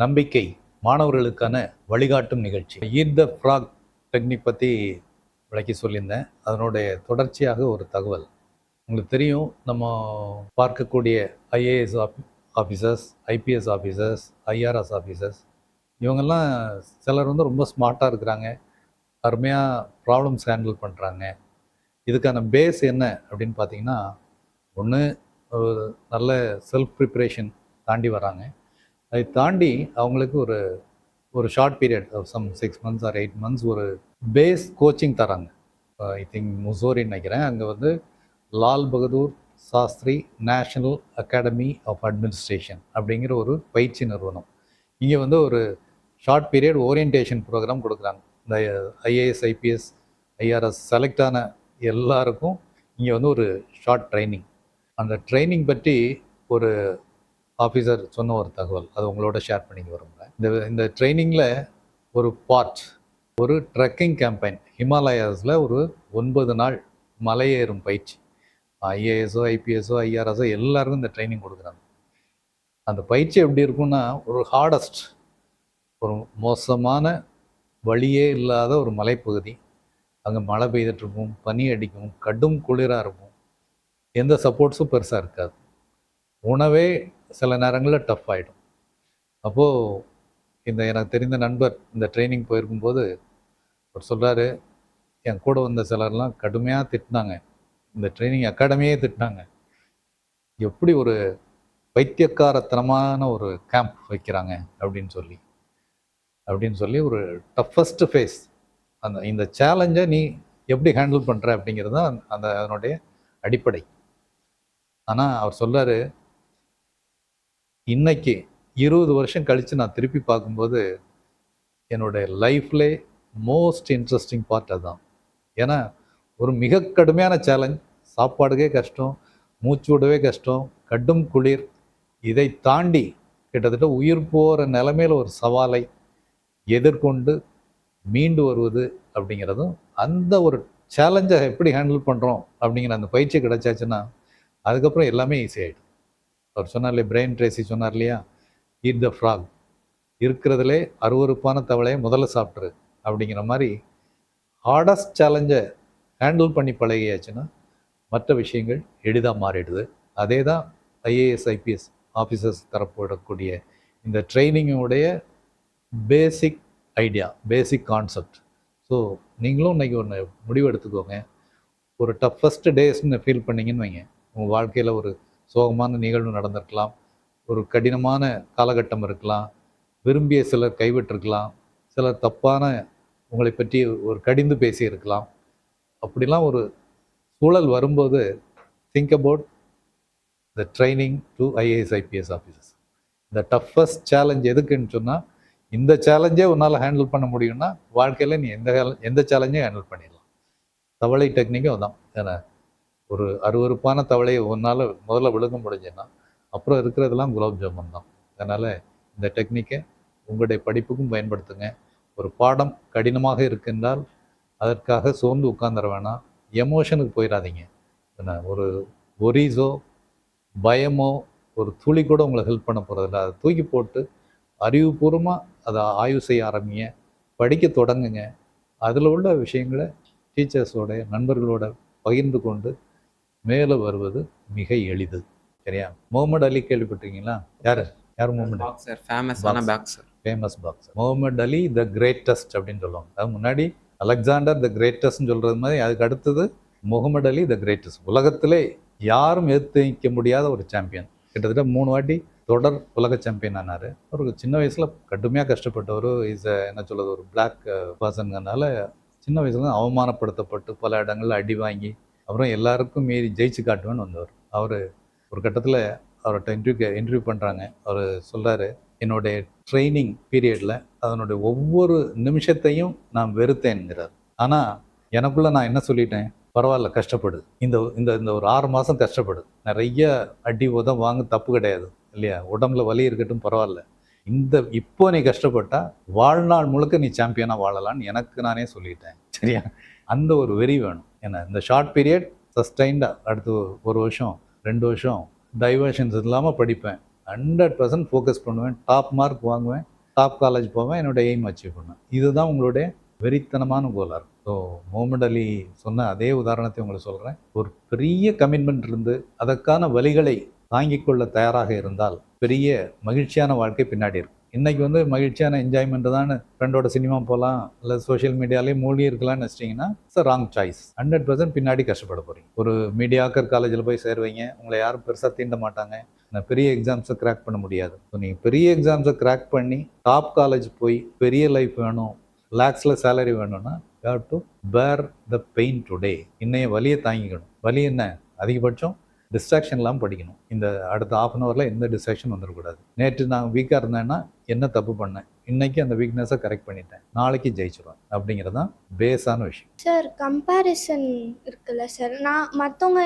நம்பிக்கை மாணவர்களுக்கான வழிகாட்டும் நிகழ்ச்சி. ஈட் த ஃப்ராக் டெக்னிக் பற்றி விளக்கி சொல்லியிருந்தேன். அதனுடைய தொடர்ச்சியாக ஒரு தகவல். உங்களுக்கு தெரியும் நம்ம பார்க்கக்கூடிய IAS officers IPS officers IRS officers இவங்கெல்லாம் சிலர் வந்து ரொம்ப ஸ்மார்ட்டாக இருக்கிறாங்க. அருமையாக ப்ராப்ளம்ஸ் ஹேண்டில் பண்ணுறாங்க இதுக்கான பேஸ் என்ன அப்படின்னு பார்த்தீங்கன்னா ஒன்று நல்ல செல்ஃப் ப்ரிப்பரேஷன் தாண்டி வராங்க. அதை தாண்டி அவங்களுக்கு ஒரு ஒரு short period some six months or eight months ஒரு பேஸ் கோச்சிங் தராங்க. ஐ திங்க் முசோரின்னு நினைக்கிறேன். அங்கே வந்து Lal Bahadur Shastri national academy of administration அப்படிங்கிற ஒரு பயிற்சி நிறுவனம். இங்கே வந்து ஒரு ஷார்ட் பீரியட் ஓரியன்டேஷன் ப்ரோக்ராம் கொடுக்குறாங்க. இந்த ஐஏஎஸ் ஐபிஎஸ் ஐஆர்எஸ் செலக்ட் ஆன எல்லாருக்கும் இங்கே வந்து ஒரு ஷார்ட் ட்ரைனிங் அந்த ட்ரைனிங் பற்றி ஒரு ஆஃபீஸர் சொன்ன ஒரு தகவல். அது உங்களோட ஷேர் பண்ணிக்க விரும்புகிறேன் இந்த இந்த ட்ரைனிங்கில் ஒரு பார்ட் ஒரு ட்ரெக்கிங் கேம்பெயின் ஹிமாலயாஸில் ஒரு ஒன்பது நாள் மலையேறும் பயிற்சி. ஐஏஎஸோ ஐபிஎஸோ ஐஆர்எஸோ எல்லாருக்கும் இந்த ட்ரைனிங் கொடுக்குறாங்க. அந்த பயிற்சி எப்படி இருக்கும்னா ஒரு ஹார்டஸ்ட் ஒரு மோசமான வழியே இல்லாத ஒரு மலைப்பகுதி. அங்கே மழை பெய்துட்ருக்கும் பனி அடிக்கும் கடும் குளிராக இருக்கும். எந்த சப்போர்ட்ஸும் பெருசாக இருக்காது. உணவே சில நேரங்களில் டஃப் ஆகிடும் அப்போது இந்த எனக்கு தெரிந்த நண்பர் இந்த ட்ரைனிங் போயிருக்கும்போது அவர் சொல்கிறாரு என் கூட வந்த சிலர்லாம் கடுமையாக திட்டினாங்க. இந்த ட்ரைனிங் அகாடமியே திட்டினாங்க. எப்படி ஒரு பைத்தியக்காரத்தனமான ஒரு கேம்ப் வைக்கிறாங்க? அப்படின்னு சொல்லி. அப்படின்னு சொல்லி ஒரு டஃபஸ்ட் ஃபேஸ் அந்த இந்த சேலஞ்சை நீ எப்படி ஹேண்டில் பண்ணுற அப்படிங்கிறது தான் அந்த அதனுடைய அடிப்படை. ஆனால் அவர் சொல்கிறார் இன்னைக்கு இருபது வருஷம் கழித்து நான் திருப்பி பார்க்கும்போது என்னுடைய லைஃப்ல மோஸ்ட் இன்ட்ரெஸ்டிங் பார்ட் அதுதான் ஏன்னா ஒரு மிக கடுமையான சேலஞ்ச் சாப்பாடுக்கே கஷ்டம் மூச்சு விடவே கஷ்டம் கடும் குளிர் இதை தாண்டி கிட்டத்தட்ட உயிர் போகிற நிலமையில் ஒரு சவாலை எதிர்கொண்டு மீண்டு வருவது அப்படிங்கிறதும் அந்த ஒரு சேலஞ்சை எப்படி ஹேண்டில் பண்ணுறோம் அப்படிங்கிற அந்த பயிற்சி கிடச்சாச்சுன்னா அதுக்கப்புறம் எல்லாமே ஈஸி ஆகிடும் அவர் சொன்னார் பிரெயின் ட்ரேசி சொன்னார் இல்லையா ஈட் த ஃப்ராக் இருக்கிறதுலே அருவறுப்பான தவளையை முதல்ல சாப்பிட்ரு அப்படிங்கிற மாதிரி ஹார்டஸ்ட் சேலஞ்சை ஹேண்டில் பண்ணி பழகியாச்சுன்னா மற்ற விஷயங்கள் எளிதாக மாறிடுது. அதே தான் ஐஏஎஸ் ஐபிஎஸ் ஆஃபீஸர்ஸ் தரப்படக்கூடிய இந்த ட்ரைனிங்குடைய basic idea basic concept so நீங்களும் இன்றைக்கி ஒன்று முடிவு எடுத்துக்கோங்க. ஒரு டஃபஸ்ட் டேஸ்ன்னு ஃபீல் பண்ணீங்கன்னு வைங்க. உங்கள் வாழ்க்கையில் ஒரு சோகமான நிகழ்வு நடந்திருக்கலாம். ஒரு கடினமான காலகட்டம் இருக்கலாம். விரும்பிய சிலர் கைவிட்டிருக்கலாம். சிலர் தப்பான உங்களை பற்றி ஒரு கடிந்து பேசியிருக்கலாம். அப்படிலாம் ஒரு சூழல் வரும்போது think about the training to IAS IPS officers இந்த டஃபஸ்ட் சேலஞ்ச் எதுக்குன்னு சொன்னால் இந்த சேலஞ்சே உன்னால் ஹேண்டில் பண்ண முடியும்னா வாழ்க்கையில் நீ எந்த எந்த சேலஞ்சையும் ஹேண்டில் பண்ணிடலாம். தவளை டெக்னிக்கும் அதான். ஏன்னா ஒரு அருவறுப்பான தவளையை ஒன்றால் முதல்ல விழுங்க முடிஞ்சுன்னா அப்புறம் இருக்கிறதெல்லாம் குலாப் ஜாமுன் தான். அதனால் இந்த டெக்னிக்கை உங்களுடைய படிப்புக்கும் பயன்படுத்துங்க. ஒரு பாடம் கடினமாக இருக்கின்றால் அதற்காக சோர்ந்து உட்காந்துட வேணாம். எமோஷனுக்கு போயிடாதீங்க. என்ன ஒரு ஒரீஸோ பயமோ ஒரு துளி கூட உங்களை ஹெல்ப் பண்ண போகிறதில்ல அதை தூக்கி போட்டு அறிவுபூர்வமாக அதை ஆய்வு செய்ய ஆரம்பிங்க. படிக்க தொடங்குங்க. அதில் உள்ள விஷயங்களை டீச்சர்ஸோட நண்பர்களோட பகிர்ந்து கொண்டு மேலே வருவது மிக எளிது. சரியா? முகமது அலி கேள்விப்பட்டிருக்கீங்களா? யார்? யார் முகமது பாக்ஸர் ஃபேமஸான boxer famous boxer Muhammad Ali the greatest அப்படின்னு சொல்லுவாங்க. அது முன்னாடி அலெக்சாண்டர் த கிரேட்டஸ்ட்னு சொல்கிறது மாதிரி அதுக்கு அடுத்தது முகமது அலி த கிரேட்டஸ்ட் உலகத்திலே யாரும் எதிர்த்து நிற்க முடியாத ஒரு சாம்பியன் கிட்டத்தட்ட மூணு வாட்டி தொடர் உலக சாம்பியன் ஆனார். ஒரு சின்ன வயசில் கடுமையாக கஷ்டப்பட்டவர் இஸ் என்ன சொல்கிறது ஒரு பிளாக் பர்சனுங்கனால சின்ன வயசுல அவமானப்படுத்தப்பட்டு பல இடங்களில் அடி வாங்கி அப்புறம் எல்லாருக்கும் மீறி ஜெயிச்சு காட்டுவேன்னு வந்தவர். அவர் ஒரு கட்டத்தில் அவர்கிட்ட இன்டர்வியூ இன்டர்வியூ பண்ணுறாங்க அவர் சொல்கிறாரு என்னுடைய ட்ரைனிங் பீரியடில் அதனுடைய ஒவ்வொரு நிமிஷத்தையும் நான் வெறுத்தேன்கிறார் ஆனால் எனக்குள்ளே நான் என்ன சொல்லிட்டேன்? பரவாயில்ல கஷ்டப்படுது. இந்த இந்த இந்த ஒரு ஆறு மாதம் கஷ்டப்படுது. நிறைய அடி உதம் வாங்க தப்பு கிடையாது இல்லையா? உடம்புல வலி இருக்கட்டும் பரவாயில்ல. இந்த இப்போ நீ கஷ்டப்பட்டா வாழ்நாள் முழுக்க நீ சாம்பியனாக வாழலாம்னு எனக்கு நானே சொல்லிட்டேன். சரியா? அந்த ஒரு வெறி வேணும். ஏன்னா இந்த ஷார்ட் பீரியட் சஸ்டைண்டாக அடுத்து ஒரு வருஷம் ரெண்டு வருஷம் டைவர்ஷன்ஸ் இல்லாமல் படிப்பேன். ஹண்ட்ரட் பர்சன்ட் ஃபோக்கஸ் பண்ணுவேன். டாப் மார்க் வாங்குவேன். டாப் காலேஜ் போவேன். என்னோட எய்ம் அச்சீவ் பண்ணுவேன். இதுதான் உங்களுடைய வெறித்தனமான கோலாக இருக்கும். ஸோ முகமது அலி சொன்ன அதே உதாரணத்தை உங்களை சொல்கிறேன் ஒரு பெரிய கமிட்மெண்ட் இருந்து அதற்கான வழிகளை தாங்கிக் கொள்ள தயாராக இருந்தால் பெரிய மகிழ்ச்சியான வாழ்க்கை பின்னாடி இருக்கும். இன்றைக்கி வந்து மகிழ்ச்சியான என்ஜாய்மெண்ட் தான் ஃப்ரெண்டோட சினிமா போகலாம் இல்லை சோஷியல் மீடியாலேயே மூழ்கி இருக்கலாம்னு வச்சிட்டிங்கன்னா it's wrong choice hundred percent பின்னாடி கஷ்டப்பட போகிறீங்க ஒரு மீடியாக்கர் காலேஜில் போய் சேருவீங்க உங்களை யாரும் பெருசாக தீண்ட மாட்டாங்க. நான் பெரிய எக்ஸாம்ஸை கிராக் பண்ண முடியாது. ஸோ நீங்கள் பெரிய எக்ஸாம்ஸை கிராக் பண்ணி டாப் காலேஜ் போய் பெரிய லைஃப் வேணும் லேக்ஸில் சேலரி வேணும்னா have to bear the pain today இன்னைய வலியை தாங்கிக்கணும். வலி என்ன? அதிகபட்சம் டிஸ்ட்ராக்ஷன் இல்லாமல் படிக்கணும். இந்த அடுத்த ஆஃப் அன் ஹவரில் எந்த டிஸ்ட்ராக்ஷன் வந்துடக்கூடாது நேற்று நான் வீக்காக இருந்தேன்னா என்ன தப்பு பண்ணேன்? இன்னைக்கு அந்த வீக்னஸை கரெக்ட் பண்ணிட்டேன். நாளைக்கு ஜெயிச்சிருவேன். அப்படிங்கிறது தான் பேஸான விஷயம். சார் கம்பேரிசன் இருக்குல்ல சார் நான் மற்றவங்க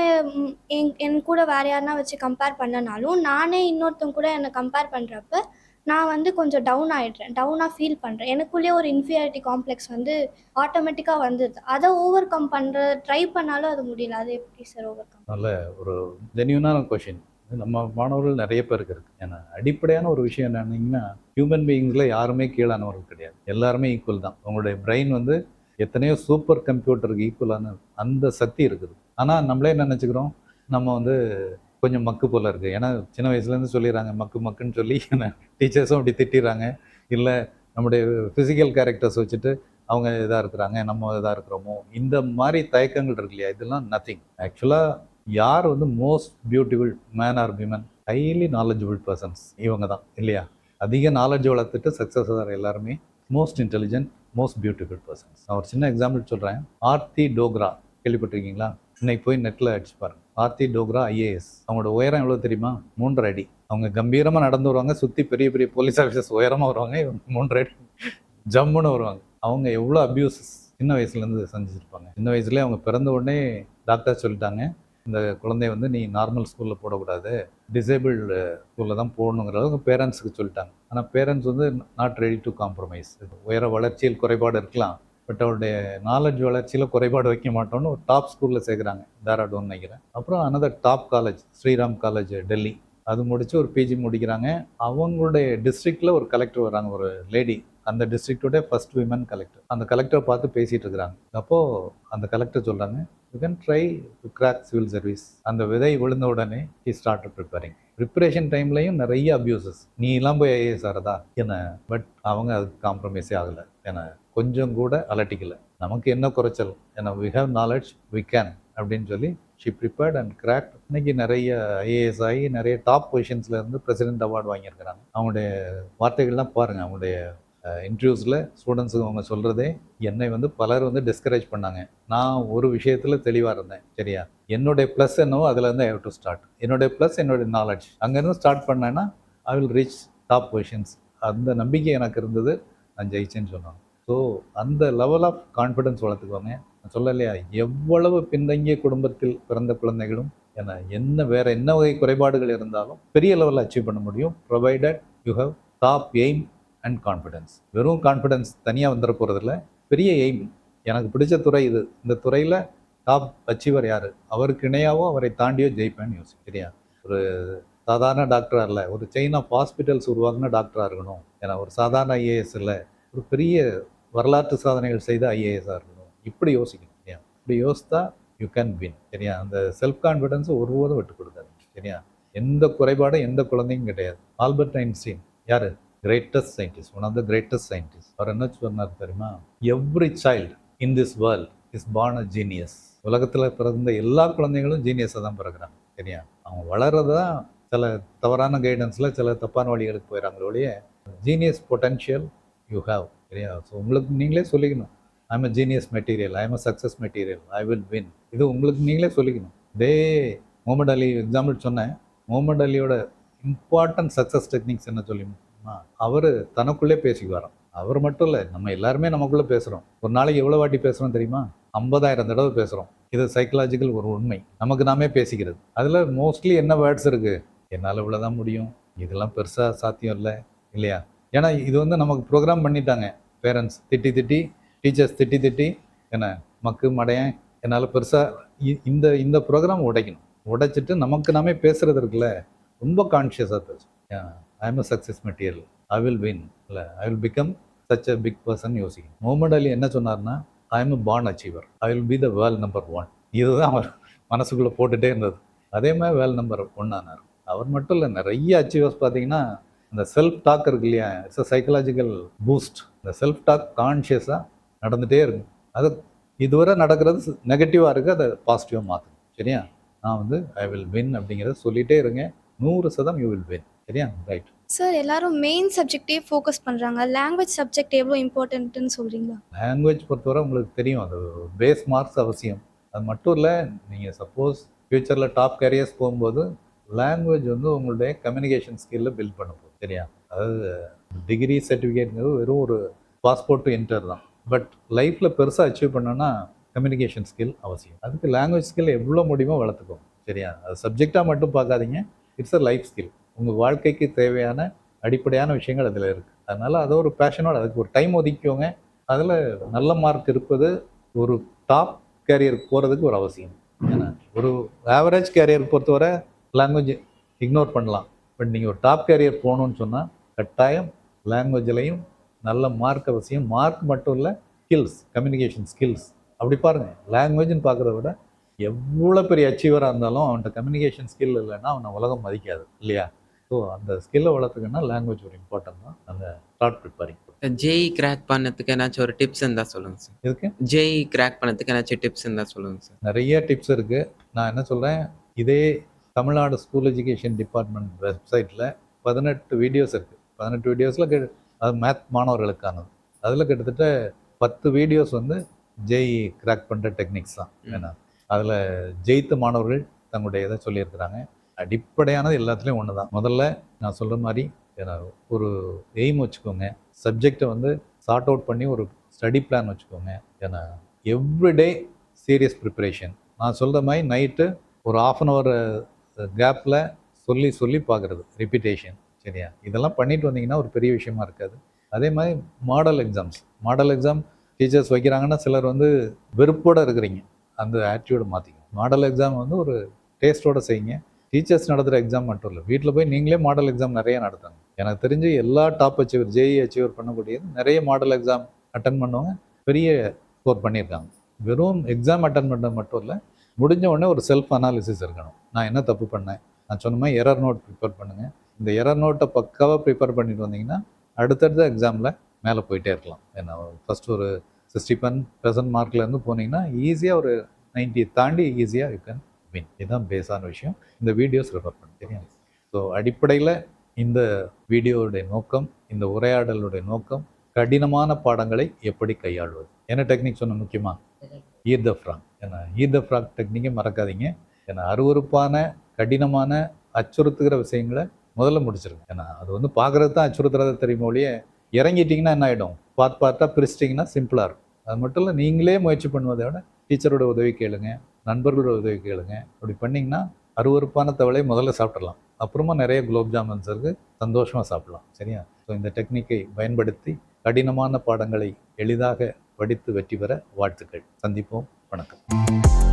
என் என் கூட வேற யாருனா வச்சு கம்பேர் பண்ணனாலும் நானே இன்னொருத்தவங்க கூட என்னை கம்பேர் பண்ணுறப்ப நான் வந்து கொஞ்சம் டவுன் ஆகிடுறேன் டவுனாக ஃபீல் பண்ணுறேன் எனக்குள்ளேயே ஒரு இன்ஃபீரியாரிட்டி காம்ப்ளெக்ஸ் வந்து ஆட்டோமேட்டிக்காக வந்துடுது அதை ஓவர் கம் பண்ணுற ட்ரை பண்ணாலும் அது முடியல. அது எப்படி சார் ஓவர் கம் நல்ல ஒரு ஜென்யூனான கொஷின் நம்ம மாணவர்கள் நிறைய பேருக்கு இருக்குது ஏன்னா அடிப்படையான ஒரு விஷயம் என்னன்னீங்கன்னா ஹியூமன் பீயிங்ஸில் யாருமே கீழானவர்கள் கிடையாது. எல்லாருமே ஈக்குவல் தான். உங்களுடைய பிரெயின் வந்து எத்தனையோ சூப்பர் கம்ப்யூட்டருக்கு ஈக்குவலான அந்த சக்தி இருக்குது. ஆனால் நம்மளே என்ன நினச்சிக்கிறோம்? நம்ம வந்து கொஞ்சம் மக்கு போல் இருக்குது ஏன்னா சின்ன வயசுலேருந்து சொல்லிடுறாங்க மக்கு மக்குன்னு சொல்லி டீச்சர்ஸும் அப்படி திட்டிடுறாங்க. இல்லை நம்முடைய ஃபிசிக்கல் கேரக்டர்ஸ் வச்சுட்டு அவங்க இதாக இருக்கிறாங்க நம்ம இதாக இருக்கிறோமோ? இந்த மாதிரி தயக்கங்கள் இருக்கு இல்லையா? இதெல்லாம் நத்திங் ஆக்சுவலாக யார் வந்து most beautiful man or women highly knowledgeable persons இவங்க தான் இல்லையா? அதிக நாலேஜ் வளர்த்துட்டு சக்ஸஸ் ஆகிற எல்லாருமே most intelligent most beautiful persons நான் ஒரு சின்ன எக்ஸாம்பிள் சொல்கிறேன் ஆர்த்தி டோக்ரா கேள்விப்பட்டிருக்கீங்களா? இன்னைக்கு போய் நெட்டில் அடிச்சு பாருங்க. ஆர்த்தி டோக்ரா ஐஏஎஸ். அவங்களோட உயரம் எவ்வளோ தெரியுமா? மூன்றரை அடி. அவங்க கம்பீரமாக நடந்து வருவாங்க சுற்றி பெரிய பெரிய போலீஸ் ஆஃபீஸர்ஸ் உயரமாக வருவாங்க இவங்க மூன்றரை அடி. ஜம்முன்னு வருவாங்க. அவங்க எவ்வளோ அப்யூசஸ் சின்ன வயசுலேருந்து செஞ்சுருப்பாங்க சின்ன வயசுலேயே அவங்க பிறந்த உடனே டாக்டர் சொல்லிட்டாங்க இந்த குழந்தைய வந்து நீ நார்மல் ஸ்கூலில் போடக்கூடாது டிசேபிள் ஸ்கூலில் தான் போடணுங்கிற அளவுக்கு பேரண்ட்ஸுக்கு சொல்லிட்டாங்க. ஆனால் பேரண்ட்ஸ் வந்து நாட் ரெடி டு காம்ப்ரமைஸ் உயர வளர்ச்சியில் குறைபாடு இருக்கலாம். பட் அவருடைய நாலேஜ் வளர்ச்சியில் குறைபாடு வைக்க மாட்டோம்னு ஒரு டாப் ஸ்கூலில் சேர்க்குறாங்க. டேராடோன்னு நினைக்கிறேன். அப்புறம் another top college Shriram college Delhi. அது முடித்து ஒரு பிஜி முடிக்கிறாங்க. அவங்களுடைய டிஸ்ட்ரிக்டில் ஒரு கலெக்டர் வராங்க ஒரு லேடி அந்த டிஸ்ட்ரிக்டோட ஃபர்ஸ்ட் விமன் கலெக்டர் அந்த கலெக்டரை பார்த்து பேசிகிட்டு இருக்கிறாங்க. அப்போது அந்த கலெக்டர் சொல்கிறாங்க you can try to crack civil service அந்த விதை விழுந்த உடனே ஹி ஸ்டார்ட் ப்ரிப்பேரிங் ப்ரிப்பரேஷன் டைம்லையும் நிறைய அப்யூசஸ் நீ எல்லாம் போய் ஐஏஎஸ் ஆகிறதா என்ன பட் அவங்க அதுக்கு காம்ப்ரமைஸே ஆகலை. ஏன்னா கொஞ்சம் கூட அலட்டிக்கல. நமக்கு என்ன குறைச்சல்? ஏன்னா we have knowledge we can அப்படின்னு சொல்லி ஷி ப்ரிப்பேர்ட் அண்ட் கிராக் இன்னைக்கு நிறைய ஐஏஎஸ் ஆகி நிறைய டாப் பொசிஷன்ஸில் இருந்து பிரசிடென்ட் அவார்டு வாங்கியிருக்கிறாங்க. அவங்களுடைய வார்த்தைகள்லாம் பாருங்கள் அவங்களுடைய இன்டர்வியூஸில் ஸ்டூடெண்ட்ஸுக்கு அவங்க சொல்கிறதே என்னை வந்து பலர் வந்து டிஸ்கரேஜ் பண்ணாங்க. நான் ஒரு விஷயத்தில் தெளிவாக இருந்தேன் சரியா? என்னுடைய ப்ளஸ் என்னவோ அதில் இருந்து ஐ டு ஸ்டார்ட் என்னுடைய ப்ளஸ் என்னுடைய நாலேஜ் அங்கேருந்து ஸ்டார்ட் பண்ணேன்னா I will reach top positions அந்த நம்பிக்கை எனக்கு இருந்தது நான் ஜெயிச்சேன்னு சொன்னாங்க. ஸோ அந்த லெவல் ஆஃப் கான்ஃபிடென்ஸ் வளர்த்துக்கோங்க. நான் சொல்லலையா எவ்வளவு பின்தங்கிய குடும்பத்தில் பிறந்த குழந்தைகளும் என என்ன வேறு என்ன வகை குறைபாடுகள் இருந்தாலும் பெரிய லெவலில் அச்சீவ் பண்ண முடியும். Provided you have top aim and confidence வெறும் கான்ஃபிடென்ஸ் தனியாக வந்துட போகிறதில்ல பெரிய எய்ம் எனக்கு பிடிச்ச துறை இது. இந்த துறையில் டாப் அச்சீவர் யார்? அவருக்கு இணையாவோ அவரை தாண்டியோ ஜெயிப்பேன்னு யோசி சரியா? ஒரு சாதாரண டாக்டராக இல்லை ஒரு செயின் ஆஃப் ஹாஸ்பிட்டல்ஸ் உருவாக்குன டாக்டராக இருக்கணும். ஏன்னா ஒரு சாதாரண ஐஏஎஸ் இல்லை ஒரு பெரிய வரலாற்று சாதனைகள் செய்த ஐஏஎஸ்ஸாக இருக்கணும் இப்படி யோசிக்கணும் சரியா? இப்படி யோசித்தா யூ கேன் வின் சரியா? அந்த செல்ஃப் கான்ஃபிடன்ஸை ஒருபோதும் விட்டு கொடுத்தாரு சரியா? எந்த குறைபாடும் எந்த குழந்தையும் கிடையாது. ஆல்பர்ட் ஐன்ஸ்டீன் யார்? Greatest scientist one of the greatest scientist அவர் என்ன சொன்னார் தெரியுமா? Every child in this world is born a genius உலகத்தில் பிறந்த எல்லா குழந்தைங்களும் ஜீனியஸாக தான் பிறகுறாங்க சரியா? அவங்க வளர்றது தான் சில தவறான கைடன்ஸில் சில தப்பான வழிகளுக்கு போயிடறாங்களே ஒழிய ஜீனியஸ் பொட்டன்ஷியல் யூ ஹாவ் சரியா? ஸோ உங்களுக்கு நீங்களே சொல்லிக்கணும். I'm a genius material I'm a success material I will win இது உங்களுக்கு நீங்களே சொல்லிக்கணும். டே முகமது அலி எக்ஸாம்பிள் சொன்னேன். முகமது அலியோட இம்பார்ட்டன்ட் சக்ஸஸ் டெக்னிக்ஸ் என்ன சொல்லிமா அவர் தனக்குள்ளே பேசிக்குவாராம். அவர் மட்டும் இல்லை நம்ம எல்லாருமே நமக்குள்ளே பேசுகிறோம் ஒரு நாளைக்கு எவ்வளோ வாட்டி பேசுகிறோம் தெரியுமா? ஐம்பதாயிரம் தடவை பேசுகிறோம் இது சைக்கலாஜிக்கல் ஒரு உண்மை. நமக்கு நாமே பேசிக்கிறது. அதில் மோஸ்ட்லி என்ன வேர்ட்ஸ் இருக்குது என்னால் இவ்வளோதான் முடியும். இதெல்லாம் பெருசாக சாத்தியம் இல்லை. இல்லையா? ஏன்னா இது வந்து நமக்கு ப்ரோக்ராம் பண்ணிட்டாங்க. பேரண்ட்ஸ் திட்டி திட்டி டீச்சர்ஸ் திட்டி திட்டி என்ன மக்கு மடையன் என்னால் பெருசாக இந்த இந்த ப்ரோக்ராம் உடைக்கணும். உடைச்சிட்டு நமக்கு நாமே பேசுகிறது இருக்குல்ல ரொம்ப கான்ஷியஸாக பேசும் I am a success material I will win இல்லை I will become such a big person யோசிக்கும் முகமது அலி என்ன சொன்னார்னா I am a bond achiever I will be the world number one இதுதான் அவர் மனசுக்குள்ளே போட்டுகிட்டே இருந்தது. அதே மாதிரி வேல் நம்பர் ஒன் ஆனார். அவர் மட்டும் இல்லை நிறைய அச்சீவர்ஸ் பார்த்தீங்கன்னா இந்த செல்ஃப் டாக் இருக்கு இல்லையா? இட்ஸ் அ சைக்கலாஜிக்கல் பூஸ்ட் இந்த செல்ஃப் டாக் கான்ஷியஸாக நடந்துகிட்டே இருக்கும். அது இதுவரை நடக்கிறது நெகட்டிவாக இருக்குது அதை பாசிட்டிவாக மாற்றணும் சரியா? நான் வந்து ஐ வில் வின் அப்படிங்கிறத சொல்லிகிட்டே இருங்க. நூறு சதம் யூ வில் வின் சரியா? ரைட் சார் எல்லாரும் மெயின் சப்ஜெக்டே ஃபோக்கஸ் பண்ணுறாங்க லாங்குவேஜ் சப்ஜெக்ட் எவ்வளோ இம்பார்ட்டன்ட்டுன்னு சொல்கிறீங்களா லாங்குவேஜ் பொறுத்தவரை உங்களுக்கு தெரியும். அது பேஸ் மார்க்ஸ் அவசியம். அது மட்டும் இல்லை நீங்கள் சப்போஸ் ஃப்யூச்சரில் டாப் கேரியர்ஸ் போகும்போது லாங்குவேஜ் வந்து உங்களுடைய கம்யூனிகேஷன் ஸ்கில்ல பில்ட் பண்ண போகுது. சரியா அதாவது டிகிரி சர்டிஃபிகேட்ங்கிறது வெறும் ஒரு பாஸ்போர்ட் டு என்டர் தான். பட் லைஃப்பில் பெருசாக அச்சீவ் பண்ணோன்னா கம்யூனிகேஷன் ஸ்கில் அவசியம். அதுக்கு லாங்குவேஜ் ஸ்கில் எவ்வளோ முடியுமோ வளர்த்துக்கோங்க. சரியா? அது சப்ஜெக்டாக மட்டும் பார்க்காதீங்க. இட்ஸ் அ லைஃப் ஸ்கில் உங்கள் வாழ்க்கைக்கு தேவையான அடிப்படையான விஷயங்கள் அதில் இருக்குது அதனால் அதை ஒரு பேஷனோட அதுக்கு ஒரு டைம் ஒதுக்கிக்கோங்க. அதில் நல்ல மார்க் இருப்பது ஒரு டாப் கேரியர் போகிறதுக்கு ஒரு அவசியம். ஏன்னா ஒரு ஆவரேஜ் கேரியர் பொறுத்தவரை லாங்குவேஜ் இக்னோர் பண்ணலாம். பட் நீங்கள் ஒரு டாப் கேரியர் போகணுன்னு சொன்னால் கட்டாயம் லாங்குவேஜ்லையும் நல்ல மார்க் அவசியம். மார்க் மட்டும் இல்லை ஸ்கில்ஸ் கம்யூனிகேஷன் ஸ்கில்ஸ் அப்படி பாருங்கள் லாங்குவேஜ்னு பார்க்குறத விட எவ்வளோ பெரிய அச்சீவராக இருந்தாலும் அவன்கிட்ட கம்யூனிகேஷன் ஸ்கில் இல்லைன்னா அவனை உலகம் மதிக்காது இல்லையா? ஸோ அந்த ஸ்கில்லை வளர்த்துக்கன்னா லாங்குவேஜ் ஒரு இம்பார்ட்டன்ட் தான். அந்த டாட் ப்ரிப்பேரிங் ஜேஇ கிராக் பண்ணதுக்கு ஏதாச்சும் ஒரு டிப்ஸ் இருந்தால் சொல்லுங்க சார் இதுக்கு ஜேஇ கிராக் பண்ணதுக்கு ஏதாச்சும் டிப்ஸ் இருந்தால் சொல்லுங்க சார் நிறைய டிப்ஸ் இருக்குது நான் என்ன சொல்கிறேன் இதே தமிழ்நாடு ஸ்கூல் எஜுகேஷன் டிபார்ட்மெண்ட் வெப்சைட்டில் பதினெட்டு வீடியோஸ் இருக்குது பதினெட்டு வீடியோஸில் கே அது மேத் மாணவர்களுக்கானது. அதில் கிட்டத்தட்ட பத்து வீடியோஸ் வந்து ஜெய் கிராக் பண்ணுற டெக்னிக்ஸ் தான். ஏன்னா அதில் ஜெயித்த மாணவர்கள் தங்களுடைய இதை சொல்லியிருக்கிறாங்க. அடிப்படையானது எல்லாத்துலேயும் ஒன்று தான் முதல்ல நான் சொல்கிற மாதிரி ஏன்னா ஒரு எய்ம் வச்சுக்கோங்க. சப்ஜெக்டை வந்து சார்ட் அவுட் பண்ணி ஒரு ஸ்டடி பிளான் வச்சுக்கோங்க. ஏன்னா எவ்ரிடே சீரியஸ் ப்ரிப்பரேஷன் நான் சொல்கிற மாதிரி நைட்டு ஒரு ஆஃப் அன் ஹவர் கேப்பில் சொல்லி சொல்லி பார்க்குறது. ரிப்பிட்டேஷன் சரியா? இதெல்லாம் பண்ணிட்டு வந்தீங்கன்னா ஒரு பெரிய விஷயமா இருக்காது. அதே மாதிரி model exams model exam teachers வைக்கிறாங்கன்னா சிலர் வந்து வெறுப்போடு இருக்கிறீங்க. அந்த ஆட்டிடியூடை மாற்றிக்கணும் மாடல் எக்ஸாம் வந்து ஒரு டேஸ்ட்டோட செய்யுங்க. டீச்சர்ஸ் நடத்துகிற எக்ஸாம் மட்டும் இல்லை. வீட்டில் போய் நீங்களே மாடல் எக்ஸாம் நிறைய நடத்துங்க எனக்கு தெரிஞ்சு எல்லா டாப் அச்சீவர் ஜேஇ அச்சீவர் பண்ணக்கூடியது நிறைய மாடல் எக்ஸாம் அட்டன் பண்ணுவாங்க. பெரிய ஸ்கோர் பண்ணியிருக்காங்க. வெறும் எக்ஸாம் அட்டன் பண்ணுறது மட்டும் இல்லை முடிஞ்ச உடனே ஒரு செல்ஃப் அனாலிசிஸ் இருக்கணும். நான் என்ன தப்பு பண்ணேன்? நான் சொன்ன மாதிரி எரர் நோட் ப்ரிப்பேர் பண்ணுங்கள் இந்த எரர் நோட்டை பக்காவாக ப்ரிப்பேர் பண்ணிட்டு வந்தீங்கன்னா அடுத்தடுத்த எக்ஸாமில் மேலே போயிட்டே இருக்கலாம். ஏன்னா ஃபஸ்ட் ஒரு சிக்ஸ்டி பன் பெர்சன்ட் மார்க்லேருந்து போனீங்கன்னா ஈஸியாக ஒரு 90 தாண்டி ஈஸியாக யூ கேன் வின் இதுதான் பேஸான விஷயம். இந்த வீடியோஸ் ரெஃபர் பண்ணி. தெரியும் ஸோ அடிப்படையில் இந்த வீடியோவுடைய நோக்கம் இந்த உரையாடலுடைய நோக்கம் கடினமான பாடங்களை எப்படி கையாள்வது? என்ன டெக்னிக் சொன்ன முக்கியமா? ஈர் த ஃப்ராக் ஏன்னா ஈத ஃப்ராக் டெக்னிக்கை மறக்காதீங்க. ஏன்னா அருவறுப்பான கடினமான அச்சுறுத்துகிற விஷயங்களை முதல்ல முடிச்சிருங்க. ஏன்னா அது வந்து பார்க்குறது தான் அச்சுறுத்துறதை தெரியுமோ ஒழிய இறங்கிட்டிங்கன்னா என்ன ஆகிடும் பார்த்து பார்த்தா பிரிச்சிட்டிங்கன்னா சிம்பிளாக இருக்கும். அது மட்டும் இல்லை நீங்களே முயற்சி பண்ணுவதை விட டீச்சரோட உதவி கேளுங்க நண்பர்களோட உதவி கேளுங்க. அப்படி பண்ணிங்கன்னா அருவருப்பான தவளையை முதல்ல சாப்பிடலாம் அப்புறமா நிறைய குலோப் ஜாமுன்ஸ் இருக்குது சந்தோஷமாக சாப்பிடலாம். சரியா? ஸோ இந்த டெக்னிக்கை பயன்படுத்தி கடினமான பாடங்களை எளிதாக படித்து வெற்றி பெற வாழ்த்துக்கள். சந்திப்போம். வணக்கம்.